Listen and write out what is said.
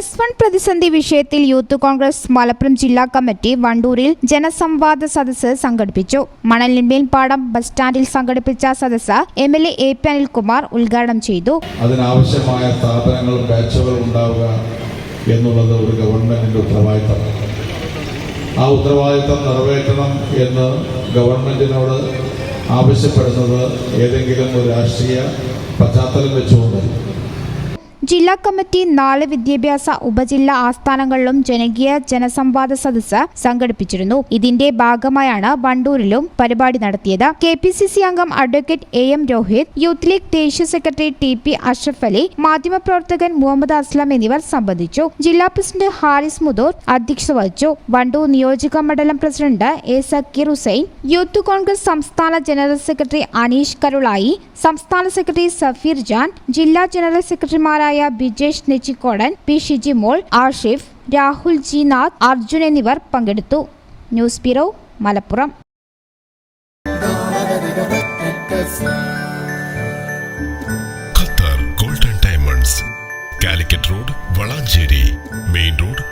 Plus one പ്രതിസന്ധി വിഷയത്തിൽ youth Congress Malappuram ജില്ലാ കമ്മിറ്റി വണ്ടൂരിൽ ജനസംവാദ സദസ്സ് സംഘടിപ്പിച്ചു. മണലിന്മേൽ പാടം ബസ് സ്റ്റാൻഡിൽ സംഘടിപ്പിച്ച സദസ്സ് M L A A P Anilkumar ഉദ്ഘാടനം ചെയ്തു. അതിനാവശ്യമായ സ്ഥാപനങ്ങളും ബാച്ചുകളും ഉണ്ടാവുക എന്നുള്ളത് ഒരു ഗവൺമെന്റിന്റെ ഉത്തരവാദിത്തമാണ് ആ ഉത്തരവാദിത്തം നിറവേറ്റണം എന്ന് ഗവൺമെന്റിനോട് ആവശ്യപ്പെടുന്നത് ഏതെങ്കിലും ഒരു രാഷ്ട്രീയ പശ്ചാത്തലം വെച്ചുകൊണ്ട് ജില്ലാ കമ്മിറ്റി നാല് വിദ്യാഭ്യാസ ഉപജില്ലാ ആസ്ഥാനങ്ങളിലും ജനകീയ ജനസംവാദ സദസ്സ് സംഘടിപ്പിച്ചിരുന്നു. ഇതിന്റെ ഭാഗമായാണ് വണ്ടൂരിലും പരിപാടി നടത്തിയത്. കെ പി സി സി അംഗം advocate A M Rohit youth league ദേശീയ secretary T P Ashraf Ali മാധ്യമപ്രവർത്തകൻ മുഹമ്മദ് അസ്ലം എന്നിവർ സംബന്ധിച്ചു. ജില്ലാ പ്രസിഡന്റ് ഹാരിസ് മുദൂർ അധ്യക്ഷത വഹിച്ചു. വണ്ടൂർ നിയോജക മണ്ഡലം president A Zakir Hussain youth congress സംസ്ഥാന ജനറൽ സെക്രട്ടറി അനീഷ് കരുളായി സംസ്ഥാന സെക്രട്ടറി സഫീർ ജാൻ ജില്ലാ ജനറൽ സെക്രട്ടറിമാരായ ബിജേഷ് നെച്ചിക്കോടൻ പി ഷിജി മോൾ ആഷിഫ് രാഹുൽ ജി നാഥ് അർജുൻ എന്നിവർ പങ്കെടുത്തു. News bureau Malappuram. Qatar golden diamonds Calicut road Valanchery main road